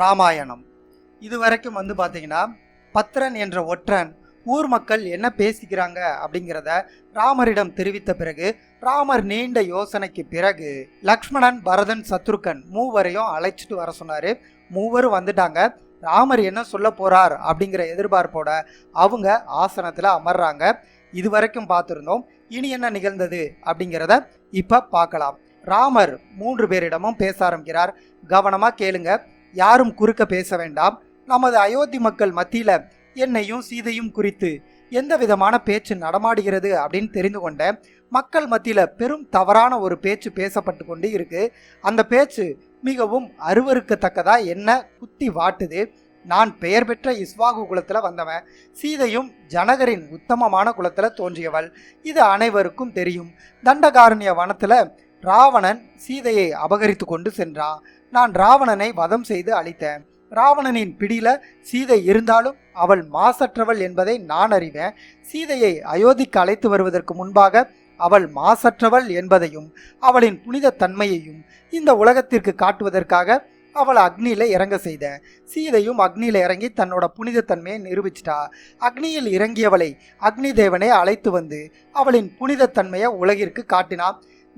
ராமாயணம். இதுவரைக்கும் வந்து பார்த்தீங்கன்னா பத்ரன் என்ற ஒற்றன் ஊர் மக்கள் என்ன பேசிக்கிறாங்க அப்படிங்கிறத ராமரிடம் தெரிவித்த பிறகு ராமர் நீண்ட யோசனைக்கு பிறகு லக்ஷ்மணன் பரதன் சத்ருக்கன் மூவரையும் அழைச்சிட்டு வர சொன்னார். மூவரும் வந்துட்டாங்க. ராமர் என்ன சொல்ல போறார் அப்படிங்கிற எதிர்பார்ப்போட அவங்க ஆசனத்தில் அமர்றாங்க. இது வரைக்கும் பார்த்துருந்தோம். இனி என்ன நிகழ்ந்தது அப்படிங்கிறத இப்போ பார்க்கலாம். ராமர் மூன்று பேரிடமும் பேச ஆரம்பிக்கிறார். கவனமாக கேளுங்க. யாரும் குறுக்க பேச வேண்டாம். நமது அயோத்தி மக்கள் மத்தியில் என்னையும் சீதையும் குறித்து எந்த விதமான பேச்சு நடமாடுகிறது அப்படின்னு தெரிந்து கொண்ட மக்கள் மத்தியில் பெரும் தவறான ஒரு பேச்சு பேசப்பட்டு கொண்டு இருக்கு. அந்த பேச்சு மிகவும் அருவருக்கத்தக்கதா என்ன குத்தி வாட்டுது. நான் பெயர் பெற்ற இஸ்வாகு குலத்தில் வந்தவன். சீதையும் ஜனகரின் உத்தமமான குலத்தில் தோன்றியவள். இது அனைவருக்கும் தெரியும். தண்டகாரண்ய வனத்தில் ராவணன் சீதையை அபகரித்து கொண்டு சென்றான் நான் ராவணனை வதம் செய்து அழித்தேன். ராவணனின் பிடியில சீதை இருந்தாலும் அவள் மாசற்றவள் என்பதை நான் அறிவேன். சீதையை அயோத்திக்கு அழைத்து வருவதற்கு முன்பாக அவள் மாசற்றவள் என்பதையும் அவளின் புனித தன்மையையும் இந்த உலகத்திற்கு காட்டுவதற்காக அவளை அக்னியில இறங்க செய்த சீதையும் அக்னியில இறங்கி தன்னோட புனித தன்மையை நிரூபிச்சிட்டா. அக்னியில் இறங்கியவளை அக்னி தேவனை அழைத்து வந்து அவளின் புனித தன்மையை உலகிற்கு காட்டினா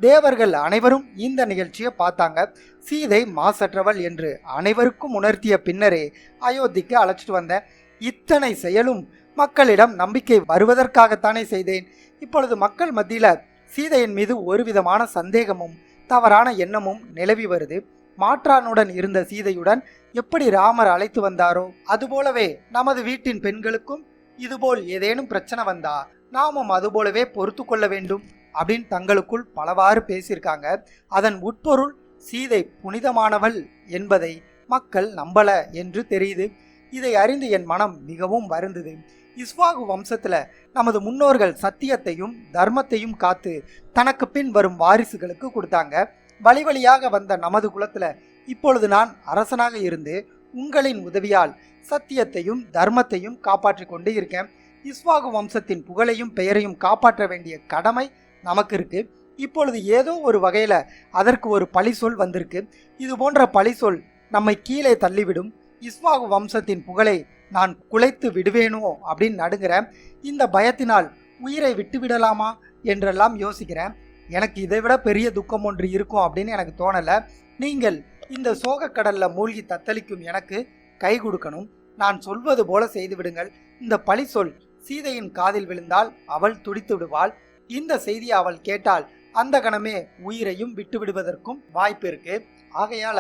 தேவர்கள் அனைவரும் இந்த நிகழ்ச்சியை பார்த்தாங்க. சீதை மாசற்றவள் என்று அனைவருக்கும் உணர்த்திய பின்னரே அயோத்திக்கு அழைச்சிட்டு வந்தேன். இத்தனை செயலும் மக்களிடம் நம்பிக்கை வருவதற்காகத்தானே செய்தேன். இப்பொழுது மக்கள் மத்தியில் சீதையின் மீது ஒரு விதமான சந்தேகமும் தவறான எண்ணமும் நிலவி வருது. மாற்றானுடன் இருந்த சீதையுடன் எப்படி ராமர் அழைத்து வந்தாரோ அதுபோலவே நமது வீட்டின் பெண்களுக்கும் இதுபோல் ஏதேனும் பிரச்சனை வந்தா நாமும் அதுபோலவே பொறுத்து கொள்ள வேண்டும். அப்படின்னு தங்களுக்குள் பலவாறு பேசியிருக்காங்க. அதன் உட்பொருள் சீதை புனிதமானவள் என்பதை மக்கள் நம்பல என்று தெரியுது. இதை அறிந்து என் மனம் மிகவும் வருந்தது. இஸ்வாகு வம்சத்துல நமது முன்னோர்கள் சத்தியத்தையும் தர்மத்தையும் காத்து தனக்கு பின் வரும் வாரிசுகளுக்கு கொடுத்தாங்க. வழி வழியாக வந்த நமது குலத்துல இப்பொழுது நான் அரசனாக இருந்து உங்களின் உதவியால் சத்தியத்தையும் தர்மத்தையும் காப்பாற்றி கொண்டு இருக்கேன். இஸ்வாகு வம்சத்தின் புகழையும் பெயரையும் காப்பாற்ற வேண்டிய கடமை நமக்கு இருக்கு இப்பொழுது ஏதோ ஒரு வகையில் அதற்கு ஒரு பழிசொல் வந்திருக்கு. இது போன்ற பழிசொல் நம்மை கீழே தள்ளிவிடும். இஸ்வாகு வம்சத்தின் புகழை நான் குலைத்து விடுவேனோ அப்படின்னு நடுங்கிறேன் இந்த பயத்தினால் உயிரை விட்டு விடலாமா என்றெல்லாம் யோசிக்கிறேன் எனக்கு இதை விட பெரிய துக்கம் ஒன்று இருக்கும் அப்படின்னு எனக்கு தோணலை. நீங்கள் இந்த சோகக்கடலில் மூழ்கி தத்தளிக்கும் எனக்கு கை கொடுக்கணும். நான் சொல்வது போல செய்து விடுங்கள். இந்த பழி சொல் சீதையின் காதில் விழுந்தால் அவள் துடித்து விடுவாள். இந்த செய்தியை அவள் கேட்டால் அந்த கணமே உயிரையும் விட்டுவிடுவதற்கும் வாய்ப்பு இருக்கு. ஆகையால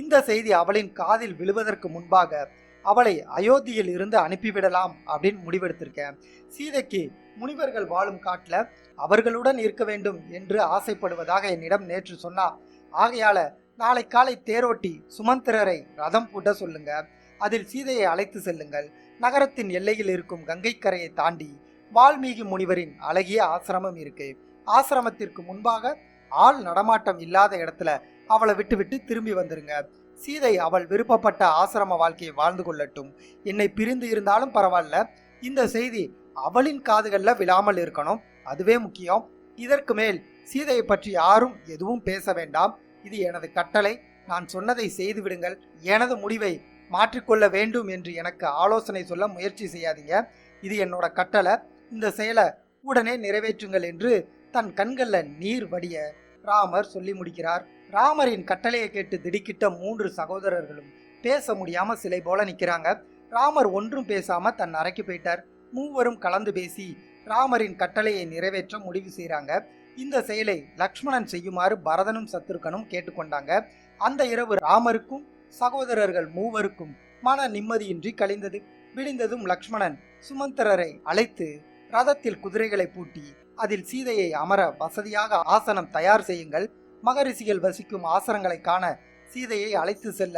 இந்த செய்தி அவளின் காதில் விழுவதற்கு முன்பாக அவளை அயோத்தியில் இருந்து அனுப்பிவிடலாம் அப்படின்னு முடிவெடுத்திருக்கேன். சீதைக்கு முனிவர்கள் வாழும் காட்டில் அவர்களுடன் இருக்க வேண்டும் என்று ஆசைப்படுவதாக என்னிடம் நேற்று சொன்னார் ஆகையால நாளை காலை தேரோட்டி சுமந்திரரை ரதம் பூட்ட சொல்லுங்க. அதில் சீதையை அழைத்து செல்லுங்கள். நகரத்தின் எல்லையில் இருக்கும் கங்கைக்கரையை தாண்டி வால்மீகி முனிவரின் அழகிய ஆசிரமம் இருக்கு. ஆசிரமத்திற்கு முன்பாக ஆள் நடமாட்டம் இல்லாத இடத்துல அவளை விட்டுவிட்டு திரும்பி வந்துருங்க. சீதை அவள் விருப்பப்பட்ட ஆசிரம வாழ்க்கையை வாழ்ந்து கொள்ளட்டும். என்னை பிரிந்து இருந்தாலும் பரவாயில்ல. இந்த செய்தி அவளின் காதுகளில் விழாமல் இருக்கணும். அதுவே முக்கியம். இதற்கு மேல் சீதையை பற்றி யாரும் எதுவும் பேச வேண்டாம். இது எனது கட்டளை. நான் சொன்னதை செய்து விடுங்கள். எனது முடிவை மாற்றிக்கொள்ள வேண்டும் என்று எனக்கு ஆலோசனை சொல்ல முயற்சி செய்யாதீங்க. இது என்னோட கட்டளை. இந்த செயலை உடனே நிறைவேற்றுங்கள் என்று தன் கண்களில் நீர் வடிய ராமர் சொல்லி முடிக்கிறார். ராமரின் கட்டளையை கேட்டு திடுக்கிட்ட மூன்று சகோதரர்களும் பேச முடியாம சிலை போல நிக்கிறாங்க. ராமர் ஒன்றும் பேசாம தன் அறைக்கு போயிட்டார். மூவரும் கலந்து பேசி ராமரின் கட்டளையை நிறைவேற்ற முடிவு செய்கிறாங்க இந்த செயலை லக்ஷ்மணன் செய்யுமாறு பரதனும் சத்துருக்கனும் கேட்டுக்கொண்டாங்க. அந்த இரவு ராமருக்கும் சகோதரர்கள் மூவருக்கும் மன நிம்மதியின்றி கழிந்தது. விடிந்ததும் லக்ஷ்மணன் சுமந்தரரை அழைத்து ரதத்தில் குதிரைகளை பூட்டி அதில் சீதையை அமர வசதியாக ஆசனம் தயார் செய்யுங்கள். மகரிஷிகள் வசிக்கும் ஆசனங்களை காண சீதையை அழைத்து செல்ல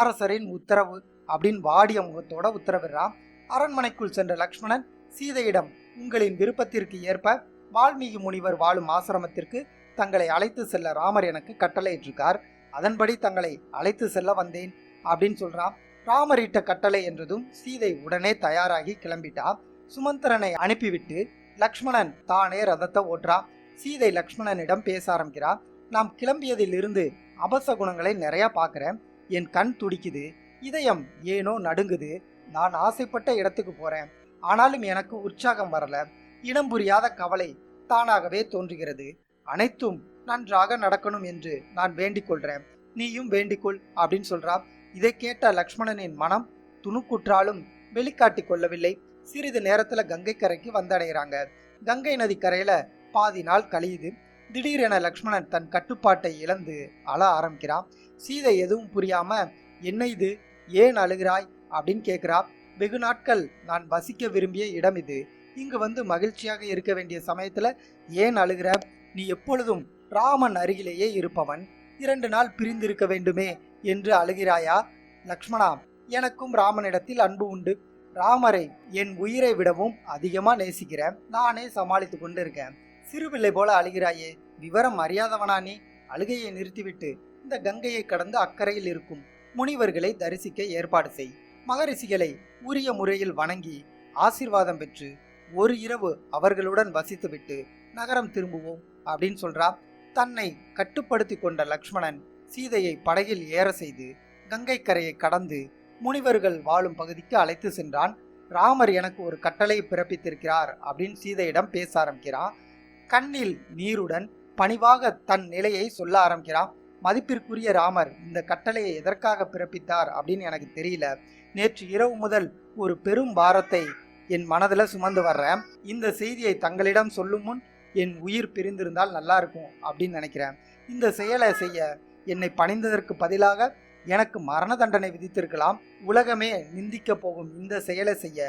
அரசரின் உத்தரவு அப்படின்னு வாடிய முகத்தோட உத்தரவிடுறான். அரண்மனைக்குள் சென்ற லக்ஷ்மணன் சீதையிடம் உங்களின் விருப்பத்திற்கு ஏற்ப வால்மீகி முனிவர் வாழும் ஆசிரமத்திற்கு தங்களை அழைத்து செல்ல ராமர் எனக்கு கட்டளையிட்டிருக்கார். அதன்படி தங்களை அழைத்து செல்ல வந்தேன் அப்படின்னு சொல்றான். ராமர் இட்ட கட்டளை என்றதும் சீதை உடனே தயாராகி கிளம்பிட்டா. சுமந்திரனை அனுப்பிவிட்டு லக்ஷ்மணன் தானே ரதத்தை ஓட்டுறா. சீதை லக்ஷ்மணனிடம் பேச ஆரம்பிக்கிறா. நாம் கிளம்பியதிலிருந்து அபச குணங்களை நிறையா பார்க்குறேன். என் கண் துடிக்குது. இதயம் ஏனோ நடுங்குது. நான் ஆசைப்பட்ட இடத்துக்கு போறேன். ஆனாலும் எனக்கு உற்சாகம் வரல. இனம் புரியாத கவலை தானாகவே தோன்றுகிறது. அனைத்தும் நன்றாக நடக்கணும் என்று நான் வேண்டிக்கொள்கிறேன் நீயும் வேண்டிக்கொள் அப்படின்னு சொல்றா. இதை கேட்ட லக்ஷ்மணனின் மனம் துணுக்குற்றாலும் வெளிக்காட்டி கொள்ளவில்லை. சிறிது நேரத்துல கங்கை கரைக்கு வந்தடைகிறாங்க. கங்கை நதி கரையில பாதி நாள் கழியுது. திடீரென லக்ஷ்மணன் தன் கட்டுப்பாட்டை இழந்து அழ ஆரம்பிக்கிறான். சீதை எதுவும் புரியாம என்ன இது? ஏன் அழுகிறாய்? அப்படின்னு கேட்கிறா வெகு நாட்கள் நான் வசிக்க விரும்பிய இடம் இது. இங்கு வந்து மகிழ்ச்சியாக இருக்க வேண்டிய சமயத்துல ஏன் அழுகிற? நீ எப்பொழுதும் ராமன் அருகிலேயே இருப்பவன். இரண்டு நாள் பிரிந்திருக்க வேண்டுமே என்று அழுகிறாயா லக்ஷ்மணா. எனக்கும் ராமனிடத்தில் அன்பு உண்டு. ராமரை என் உயிரை விடவும் அதிகமாக நேசிக்கிறேன் நானே சமாளித்து கொண்டு இருக்கேன் சிறுபிள்ளை போல அழுகிறாயே விவரம் அறியாதவனா நீ? அழுகையை நிறுத்திவிட்டு இந்த கங்கையை கடந்து அக்கறையில் இருக்கும் முனிவர்களை தரிசிக்க ஏற்பாடு செய். மகரிஷிகளை உரிய முறையில் வணங்கி ஆசீர்வாதம் பெற்று ஒரு இரவு அவர்களுடன் வசித்துவிட்டு நகரம் திரும்புவோம் அப்படின்னு சொல்றா. தன்னை கட்டுப்படுத்தி கொண்ட லக்ஷ்மணன் சீதையை படகில் ஏற செய்து கங்கை கரையை கடந்து முனிவர்கள் வாழும் பகுதிக்கு அழைத்து சென்றான். ராமர் எனக்கு ஒரு கட்டளை பிறப்பித்திருக்கிறார் அப்படின்னு சீதையிடம் பேச ஆரம்பிக்கிறான். கண்ணில் நீருடன் பணிவாக தன் நிலையை சொல்ல ஆரம்பிக்கிறான். மதிப்பிற்குரிய ராமர் இந்த கட்டளையை எதற்காக பிறப்பித்தார்? அப்படின்னு எனக்கு தெரியல. நேற்று இரவு முதல் ஒரு பெரும் பாரத்தை என் மனதில் சுமந்து வர்றேன். இந்த செய்தியை தங்களிடம் சொல்லும் முன் என் உயிர் பிரிந்திருந்தால் நல்லா இருக்கும் அப்படின்னு நினைக்கிறேன். இந்த செயலை செய்ய என்னை பணிந்ததற்கு பதிலாக எனக்கு மரண தண்டனை விதித்திருக்கலாம். உலகமே நிந்திக்க போகும் இந்த செயலை செய்ய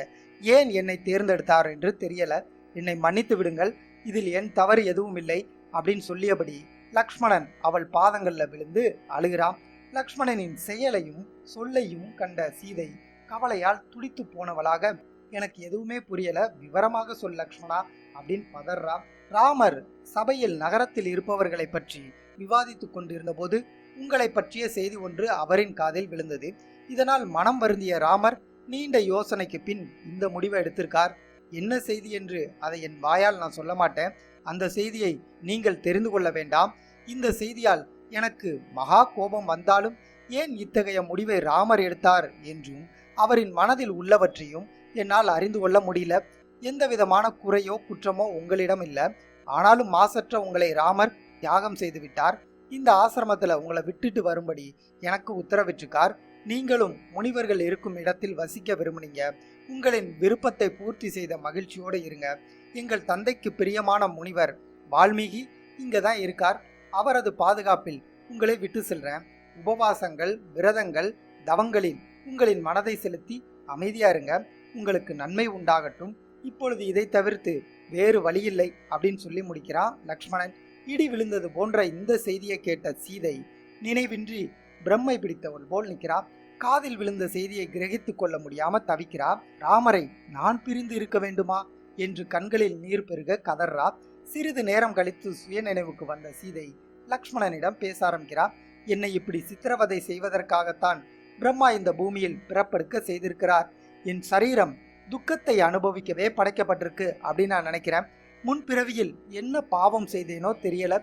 ஏன் என்னை தேர்ந்தெடுத்தார் என்று தெரியல. என்னை மன்னித்து விடுங்கள். இதில் என் தவறு எதுவும் இல்லை அப்படின்னு சொல்லியபடி லக்ஷ்மணன் அவள் பாதங்கள்ல விழுந்து அழுகிறான். லக்ஷ்மணனின் செயலையும் சொல்லையும் கண்ட சீதை கவலையால் துடித்து போனவளாக எனக்கு எதுவுமே புரியல. விவரமாக சொல் லக்ஷ்மணா அப்படின்னு பதறா ராமர் சபையில் நகரத்தில் இருப்பவர்களை பற்றி விவாதித்துக் கொண்டிருந்த போது உங்களை பற்றிய செய்தி ஒன்று அவரின் காதில் விழுந்தது. இதனால் மனம் வருந்திய ராமர் நீண்ட யோசனைக்கு பின் இந்த முடிவை எடுத்திருக்கார். என்ன செய்தி என்று அதை என் வாயால் நான் சொல்ல மாட்டேன். அந்த செய்தியை நீங்கள் தெரிந்து கொள்ள வேண்டாம். இந்த செய்தியால் எனக்கு மகா கோபம் வந்தாலும் ஏன் இத்தகைய முடிவை ராமர் எடுத்தார்? என்றும் அவரின் மனதில் உள்ளவற்றையும் என்னால் அறிந்து கொள்ள முடியல. எந்த விதமான குறையோ குற்றமோ உங்களிடம் இல்லை ஆனாலும் மாசற்ற உங்களை ராமர் தியாகம் செய்துவிட்டார் இந்த ஆசிரமத்தில் உங்களை விட்டுட்டு வரும்படி எனக்கு உத்தரவிட்டிருக்கார். நீங்களும் முனிவர்கள் இருக்கும் இடத்தில் வசிக்க விரும்புனீங்க. உங்களின் விருப்பத்தை பூர்த்தி செய்த மகிழ்ச்சியோடு இருங்க. எங்கள் தந்தைக்கு பிரியமான முனிவர் வால்மீகி இங்கே தான் இருக்கார். அவரது பாதுகாப்பில் உங்களை விட்டு செல்றேன். உபவாசங்கள் விரதங்கள் தவங்களில் உங்களின் மனதை செலுத்தி அமைதியா இருங்க. உங்களுக்கு நன்மை உண்டாகட்டும். இப்பொழுது இதை தவிர்த்து வேறு வழியில்லை அப்படின்னு சொல்லி முடிக்கிறான் லக்ஷ்மணன். இடி விழுந்தது போன்ற இந்த செய்தியை கேட்ட சீதை நினைவின்றி பிரம்மை பிடித்தவள் போல் நிற்கிறா. காதில் விழுந்த செய்தியை கிரகித்து கொள்ள முடியாம தவிக்கிறா. ராமரை நான் பிரிந்து இருக்க வேண்டுமா? என்று கண்களில் நீர் பெருக கதறா. சிறிது நேரம் கழித்து சுய நினைவுக்கு வந்த சீதை லக்ஷ்மணனிடம் பேச ஆரம்பிக்கிறா. என்னை இப்படி சித்திரவதை செய்வதற்காகத்தான் பிரம்மா இந்த பூமியில் பிறப்பெடுக்க செய்திருக்கிறார். என் சரீரம் துக்கத்தை அனுபவிக்கவே படைக்கப்பட்டிருக்கு அப்படின்னு நான் நினைக்கிறேன். முன்பிறவியில் என்ன பாவம் செய்தேனோ தெரியல.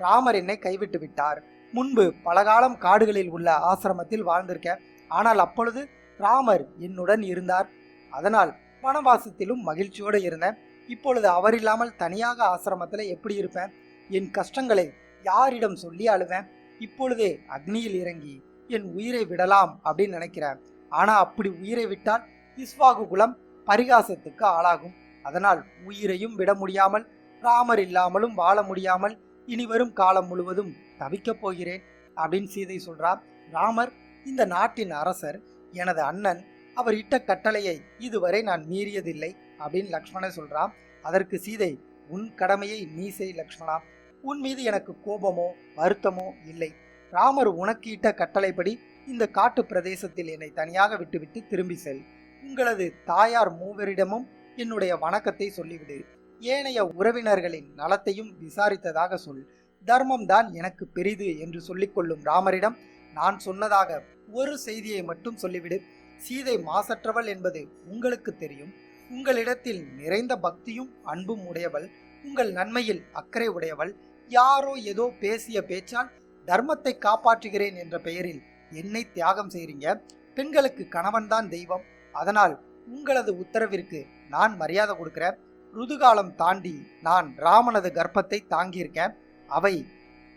ராமர் என்னை கைவிட்டு விட்டார். முன்பு பலகாலம் காடுகளில் உள்ள ஆசிரமத்தில் வாழ்ந்திருக்கேன். ஆனால் அப்பொழுது ராமர் என்னுடன் இருந்தார். அதனால் வனவாசத்திலும் மகிழ்ச்சியோடு இருந்தேன். இப்பொழுது அவர் இல்லாமல் தனியாக ஆசிரமத்தில் எப்படி இருப்பேன்? என் கஷ்டங்களை யாரிடம் சொல்லி அழுவேன்? இப்பொழுதே அக்னியில் இறங்கி என் உயிரை விடலாம் அப்படின்னு நினைக்கிறேன். ஆனால் அப்படி உயிரை விட்டால் இஸ்வாகு குலம் பரிகாசத்துக்கு ஆளாகும். அதனால் உயிரையும் விட முடியாமல் ராமர் இல்லாமலும் வாழ முடியாமல் இனி வரும் காலம் முழுவதும் தவிக்கப் போகிறேன் அப்படின்னு சீதை சொல்றார் ராமர் இந்த நாட்டின் அரசர் எனது அண்ணன் அவர் இட்ட கட்டளையை இதுவரை நான் மீறியதில்லை அப்படின்னு லக்ஷ்மணன் சொல்றான் அதற்கு சீதை உன் கடமையை நீ செய் லக்ஷ்மணா. உன் மீது எனக்கு கோபமோ வருத்தமோ இல்லை. ராமர் உனக்கு இட்ட கட்டளைப்படி இந்த காட்டு பிரதேசத்தில் என்னை தனியாக விட்டுவிட்டு திரும்பி செல். உங்களது தாயார் மூவரிடமும் என்னுடைய வணக்கத்தை சொல்லிவிடு. ஏனைய உறவினர்களின் நலத்தையும் விசாரித்ததாக சொல். தர்மம்தான் எனக்கு பெரிது என்று சொல்லிக்கொள்ளும் ராமரிடம் நான் சொன்னதாக ஒரு செய்தியை மட்டும் சொல்லிவிடு. சீதை மாசற்றவள் என்பது உங்களுக்கு தெரியும். உங்களிடத்தில் நிறைந்த பக்தியும் அன்பும் உடையவள். உங்கள் நன்மையில் அக்கறை உடையவள். யாரோ ஏதோ பேசிய பேச்சால் தர்மத்தை காப்பாற்றுகிறேன் என்ற பெயரில் என்னை தியாகம் செய்றீங்க. பெண்களுக்கு கணவன்தான் தெய்வம். அதனால் உங்களது உத்தரவிற்கு நான் மரியாதை கொடுக்குறேன் ருதுகாலம் தாண்டி நான் ராமனது கர்ப்பத்தை தாங்கியிருக்கேன். அவை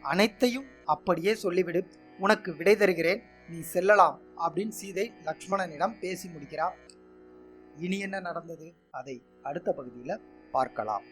அனைத்தையும் அப்படியே சொல்லிவிடு. உனக்கு விடை தருகிறேன். நீ செல்லலாம் அப்படின்னு சீதை லக்ஷ்மணனிடம் பேசி முடிக்கிறார். இனி என்ன நடந்தது? அதை அடுத்த பகுதியில் பார்க்கலாம்.